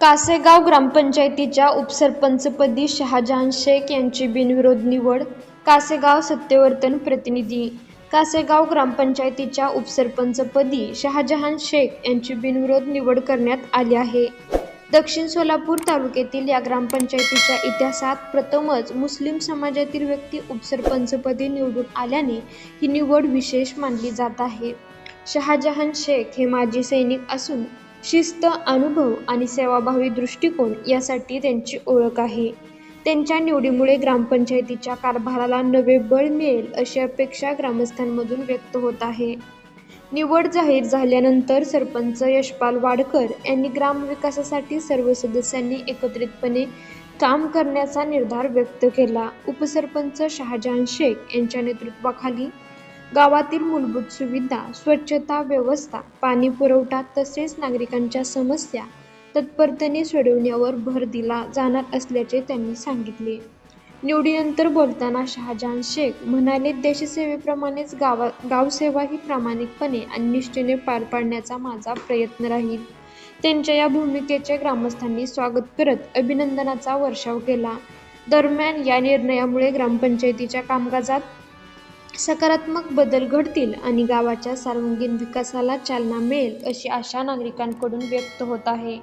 कासेगाव ग्रामपंचायतीच्या उपसरपंचपदी शहाजहान शेख यांची बिनविरोध निवड कासेगाव सत्यवर्तन प्रतिनिधी. कासेगाव ग्रामपंचायतीच्या उपसरपंचपदी शहाजहान शेख यांची बिनविरोध निवड करण्यात आली आहे. दक्षिण सोलापूर तालुक्यातील या ग्रामपंचायतीच्या इतिहासात प्रथमच मुस्लिम समाजातील व्यक्ती उपसरपंचपदी निवडून आल्याने ही निवड विशेष मानली जात आहे. शहाजहान शेख हे माजी सैनिक असून शिस्त अनुभव आणि सेवाभावी दृष्टिकोन यासाठी त्यांची ओळख आहे. त्यांच्या निवडीमुळे ग्रामपंचायतीच्या कारभाराला नवे बळ मिळेल अशी अपेक्षा ग्रामस्थांमधून व्यक्त होत आहे. निवड जाहीर झाल्यानंतर सरपंच यशपाल वाडकर यांनी ग्रामविकासासाठी सर्व सदस्यांनी एकत्रितपणे काम करण्याचा निर्धार व्यक्त केला. उपसरपंच शहाजहान शेख यांच्या नेतृत्वाखाली गावातील मूलभूत सुविधा स्वच्छता व्यवस्था पाणी पुरवठा तसेच नागरिकांच्या समस्या तत्परतेने सोडवण्यावर भर दिला जाणार असल्याचे त्यांनी सांगितले. निवडीनंतर बोलताना शहाजहान शेख म्हणाले देशसेवेप्रमाणेच गावा गावसेवा ही प्रामाणिकपणे आणि निष्ठेने पार पाडण्याचा माझा प्रयत्न राहील. त्यांच्या या भूमिकेचे ग्रामस्थांनी स्वागत करत अभिनंदनाचा वर्षाव केला. दरम्यान या निर्णयामुळे ग्रामपंचायतीच्या कामकाजात सकारात्मक बदल घडतील आणि गावाच्या सर्वांगीण विकासाला चालना मिळेल अशी आशा नागरिकांकडून व्यक्त होत आहे.